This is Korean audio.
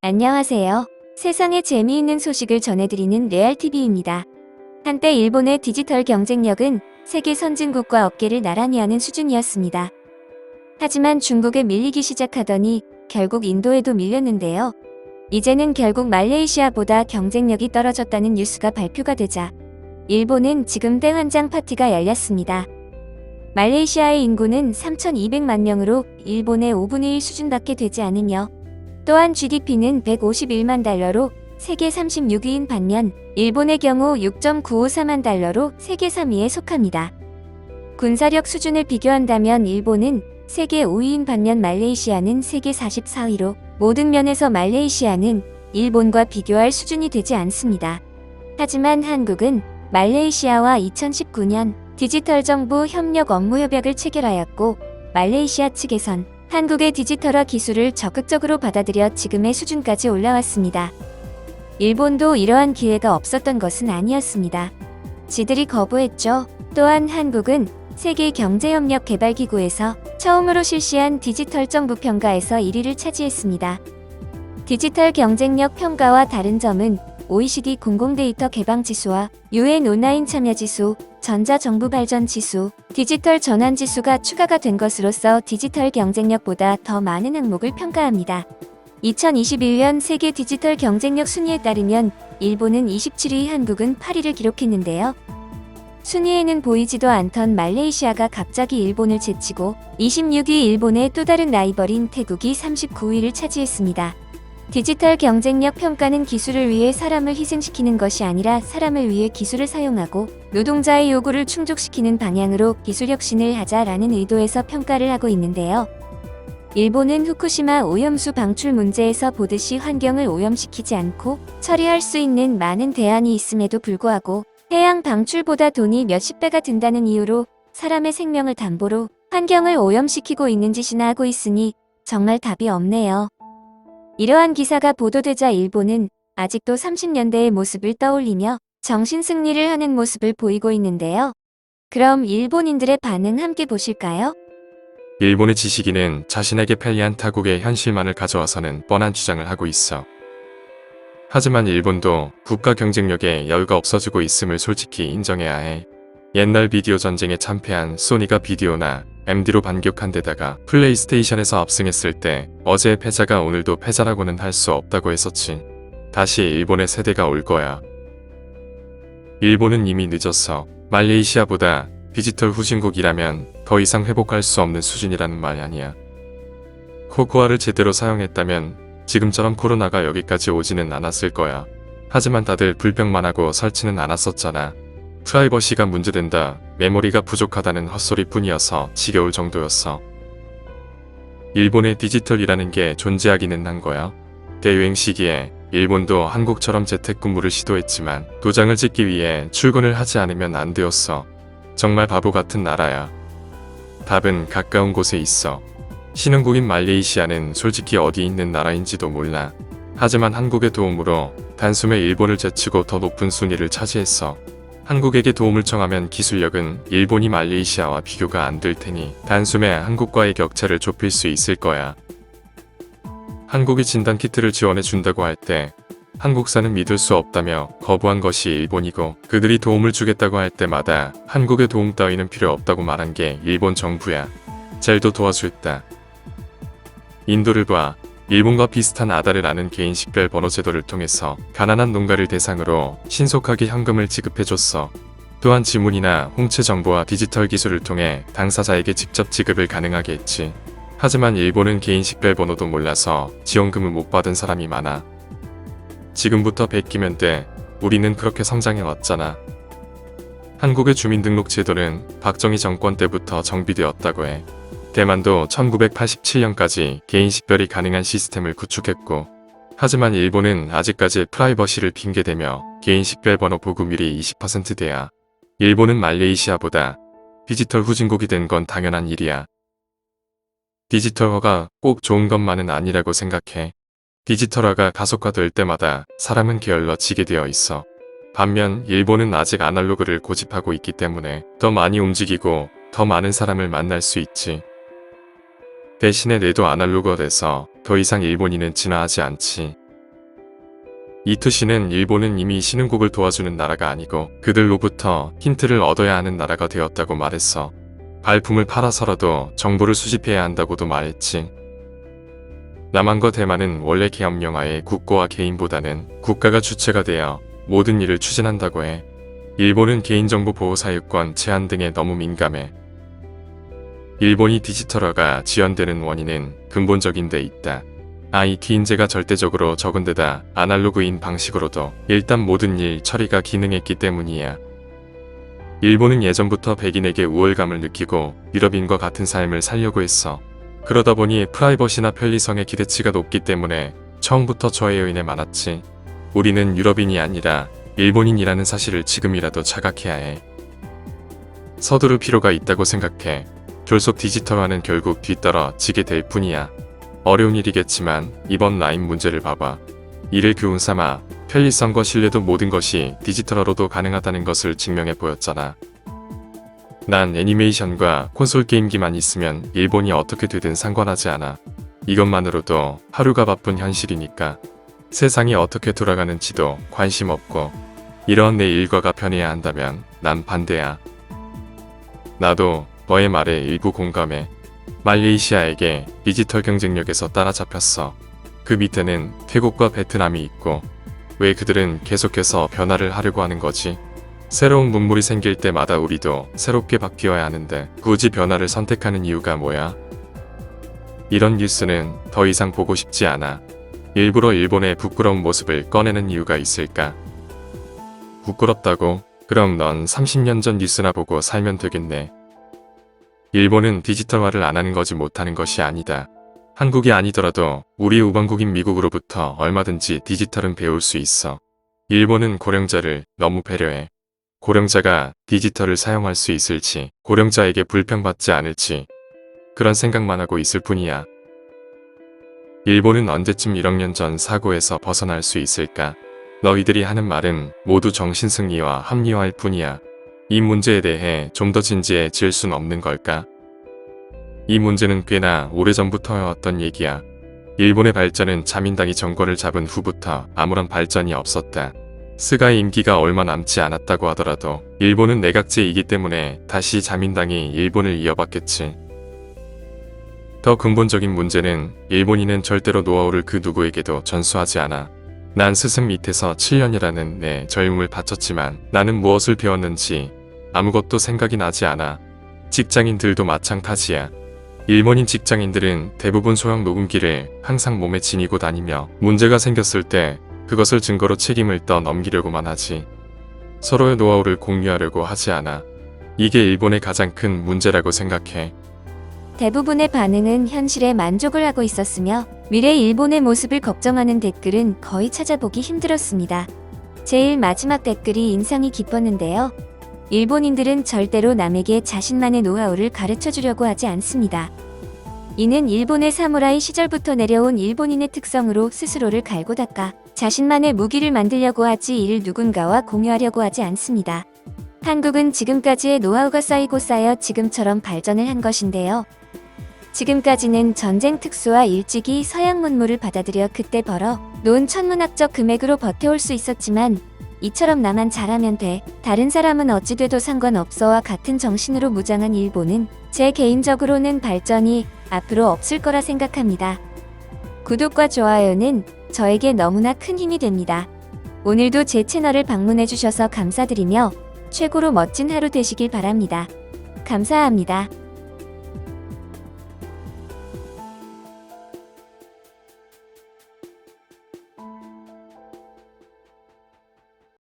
안녕하세요. 세상에 재미있는 소식을 전해드리는 레알TV입니다. 한때 일본의 디지털 경쟁력은 세계 선진국과 어깨를 나란히 하는 수준이었습니다. 하지만 중국에 밀리기 시작하더니 결국 인도에도 밀렸는데요. 이제는 결국 말레이시아보다 경쟁력이 떨어졌다는 뉴스가 발표가 되자 일본은 지금 대환장 파티가 열렸습니다. 말레이시아의 인구는 3,200만 명으로 일본의 5분의 1 수준밖에 되지 않으며 또한 GDP는 151만 달러로 세계 36위인 반면 일본의 경우 6.954만 달러로 세계 3위에 속합니다. 군사력 수준을 비교한다면 일본은 세계 5위인 반면 말레이시아는 세계 44위로 모든 면에서 말레이시아는 일본과 비교할 수준이 되지 않습니다. 하지만 한국은 말레이시아와 2019년 디지털 정부 협력 업무 협약을 체결하였고 말레이시아 측에선 한국의 디지털화 기술을 적극적으로 받아들여 지금의 수준까지 올라왔습니다. 일본도 이러한 기회가 없었던 것은 아니었습니다. 지들이 거부했죠. 또한 한국은 세계 경제협력 개발기구에서 처음으로 실시한 디지털 정부 평가에서 1위를 차지했습니다. 디지털 경쟁력 평가와 다른 점은 OECD 공공데이터 개방 지수와 UN 온라인 참여 지수, 전자정부 발전 지수, 디지털 전환 지수가 추가가 된 것으로서 디지털 경쟁력보다 더 많은 항목을 평가합니다. 2021년 세계 디지털 경쟁력 순위에 따르면 일본은 27위, 한국은 8위를 기록했는데요. 순위에는 보이지도 않던 말레이시아가 갑자기 일본을 제치고 26위 일본의 또 다른 라이벌인 태국이 39위를 차지했습니다. 디지털 경쟁력 평가는 기술을 위해 사람을 희생시키는 것이 아니라 사람을 위해 기술을 사용하고 노동자의 요구를 충족시키는 방향으로 기술 혁신을 하자라는 의도에서 평가를 하고 있는데요. 일본은 후쿠시마 오염수 방출 문제에서 보듯이 환경을 오염시키지 않고 처리할 수 있는 많은 대안이 있음에도 불구하고 해양 방출보다 돈이 몇십 배가 든다는 이유로 사람의 생명을 담보로 환경을 오염시키고 있는 짓이나 하고 있으니 정말 답이 없네요. 이러한 기사가 보도되자 일본은 아직도 30년대의 모습을 떠올리며 정신 승리를 하는 모습을 보이고 있는데요. 그럼 일본인들의 반응 함께 보실까요? 일본의 지식인은 자신에게 편리한 타국의 현실만을 가져와서는 뻔한 주장을 하고 있어. 하지만 일본도 국가 경쟁력에 여유가 없어지고 있음을 솔직히 인정해야 해. 옛날 비디오 전쟁에 참패한 소니가 비디오나 MD로 반격한 데다가 플레이스테이션에서 압승했을 때 어제의 패자가 오늘도 패자라고는 할 수 없다고 했었지. 다시 일본의 세대가 올 거야. 일본은 이미 늦었어. 말레이시아보다 디지털 후진국이라면 더 이상 회복할 수 없는 수준이라는 말 아니야. 코코아를 제대로 사용했다면 지금처럼 코로나가 여기까지 오지는 않았을 거야. 하지만 다들 불평만 하고 설치는 않았었잖아. 프라이버시가 문제된다, 메모리가 부족하다는 헛소리 뿐이어서 지겨울 정도였어. 일본의 디지털이라는 게 존재하기는 한 거야. 대유행 시기에 일본도 한국처럼 재택근무를 시도했지만 도장을 찍기 위해 출근을 하지 않으면 안 되었어. 정말 바보 같은 나라야. 답은 가까운 곳에 있어. 신흥국인 말레이시아는 솔직히 어디 있는 나라인지도 몰라. 하지만 한국의 도움으로 단숨에 일본을 제치고 더 높은 순위를 차지했어. 한국에게 도움을 청하면 기술력은 일본이 말레이시아와 비교가 안 될 테니 단숨에 한국과의 격차를 좁힐 수 있을 거야. 한국이 진단 키트를 지원해 준다고 할 때 한국사는 믿을 수 없다며 거부한 것이 일본이고 그들이 도움을 주겠다고 할 때마다 한국의 도움 따위는 필요 없다고 말한 게 일본 정부야. 젤도 도와줬다. 인도를 봐. 일본과 비슷한 아다를 아는 개인 식별 번호 제도를 통해서 가난한 농가를 대상으로 신속하게 현금을 지급해줬어. 또한 지문이나 홍채 정보와 디지털 기술을 통해 당사자에게 직접 지급을 가능하게 했지. 하지만 일본은 개인 식별 번호도 몰라서 지원금을 못 받은 사람이 많아. 지금부터 베끼면 돼. 우리는 그렇게 성장해 왔잖아. 한국의 주민등록 제도는 박정희 정권 때부터 정비되었다고 해. 대만도 1987년까지 개인 식별이 가능한 시스템을 구축했고, 하지만 일본은 아직까지 프라이버시를 핑계대며 개인 식별 번호 보급률이 20%대야. 일본은 말레이시아보다 디지털 후진국이 된 건 당연한 일이야. 디지털화가 꼭 좋은 것만은 아니라고 생각해. 디지털화가 가속화될 때마다 사람은 게을러지게 되어 있어. 반면 일본은 아직 아날로그를 고집하고 있기 때문에 더 많이 움직이고 더 많은 사람을 만날 수 있지. 대신에 뇌도 아날로그가 돼서 더 이상 일본인은 진화하지 않지. 이투시는 일본은 이미 신흥국을 도와주는 나라가 아니고 그들로부터 힌트를 얻어야 하는 나라가 되었다고 말했어. 발품을 팔아서라도 정보를 수집해야 한다고도 말했지. 남한과 대만은 원래 계엄령하에 국가와 개인보다는 국가가 주체가 되어 모든 일을 추진한다고 해. 일본은 개인정보 보호 사유권 제한 등에 너무 민감해. 일본이 디지털화가 지연되는 원인은 근본적인 데 있다. IT 인재가 절대적으로 적은 데다 아날로그인 방식으로도 일단 모든 일 처리가 기능했기 때문이야. 일본은 예전부터 백인에게 우월감을 느끼고 유럽인과 같은 삶을 살려고 했어. 그러다 보니 프라이버시나 편리성의 기대치가 높기 때문에 처음부터 저의 요인에 많았지. 우리는 유럽인이 아니라 일본인이라는 사실을 지금이라도 자각해야 해. 서두를 필요가 있다고 생각해. 졸속 디지털화는 결국 뒤떨어지게 될 뿐이야. 어려운 일이겠지만 이번 라인 문제를 봐봐. 이를 교훈 삼아 편리성과 신뢰도 모든 것이 디지털화로도 가능하다는 것을 증명해 보였잖아. 난 애니메이션과 콘솔 게임기만 있으면 일본이 어떻게 되든 상관하지 않아. 이것만으로도 하루가 바쁜 현실이니까. 세상이 어떻게 돌아가는지도 관심 없고 이런 내 일과가 편해야 한다면 난 반대야. 나도 너의 말에 일부 공감해. 말레이시아에게 디지털 경쟁력에서 따라잡혔어. 그 밑에는 태국과 베트남이 있고 왜 그들은 계속해서 변화를 하려고 하는 거지? 새로운 문물이 생길 때마다 우리도 새롭게 바뀌어야 하는데 굳이 변화를 선택하는 이유가 뭐야? 이런 뉴스는 더 이상 보고 싶지 않아. 일부러 일본의 부끄러운 모습을 꺼내는 이유가 있을까? 부끄럽다고? 그럼 넌 30년 전 뉴스나 보고 살면 되겠네. 일본은 디지털화를 안 하는 거지 못하는 것이 아니다. 한국이 아니더라도 우리 우방국인 미국으로부터 얼마든지 디지털은 배울 수 있어. 일본은 고령자를 너무 배려해. 고령자가 디지털을 사용할 수 있을지, 고령자에게 불평받지 않을지, 그런 생각만 하고 있을 뿐이야. 일본은 언제쯤 1억 년 전 사고에서 벗어날 수 있을까? 너희들이 하는 말은 모두 정신승리와 합리화일 뿐이야. 이 문제에 대해 좀 더 진지해질 순 없는 걸까? 이 문제는 꽤나 오래전부터 해왔던 얘기야. 일본의 발전은 자민당이 정권을 잡은 후부터 아무런 발전이 없었다. 스가의 임기가 얼마 남지 않았다고 하더라도 일본은 내각제이기 때문에 다시 자민당이 일본을 이어받겠지. 더 근본적인 문제는 일본인은 절대로 노하우를 그 누구에게도 전수하지 않아. 난 스승 밑에서 7년이라는 내 젊음을 바쳤지만 나는 무엇을 배웠는지 아무것도 생각이 나지 않아. 직장인들도 마찬가지야. 일본인 직장인들은 대부분 소형 녹음기를 항상 몸에 지니고 다니며 문제가 생겼을 때 그것을 증거로 책임을 떠넘기려고만 하지. 서로의 노하우를 공유하려고 하지 않아. 이게 일본의 가장 큰 문제라고 생각해. 대부분의 반응은 현실에 만족을 하고 있었으며 미래 일본의 모습을 걱정하는 댓글은 거의 찾아보기 힘들었습니다. 제일 마지막 댓글이 인상이 깊었는데요. 일본인들은 절대로 남에게 자신만의 노하우를 가르쳐 주려고 하지 않습니다. 이는 일본의 사무라이 시절부터 내려온 일본인의 특성으로 스스로를 갈고 닦아 자신만의 무기를 만들려고 하지 이를 누군가와 공유하려고 하지 않습니다. 한국은 지금까지의 노하우가 쌓이고 쌓여 지금처럼 발전을 한 것인데요. 지금까지는 전쟁 특수와 일찍이 서양 문물을 받아들여 그때 벌어 놓은 천문학적 금액으로 버텨올 수 있었지만 이처럼 나만 잘하면 돼. 다른 사람은 어찌 돼도 상관없어와 같은 정신으로 무장한 일본은 제 개인적으로는 발전이 앞으로 없을 거라 생각합니다. 구독과 좋아요는 저에게 너무나 큰 힘이 됩니다. 오늘도 제 채널을 방문해 주셔서 감사드리며 최고로 멋진 하루 되시길 바랍니다. 감사합니다.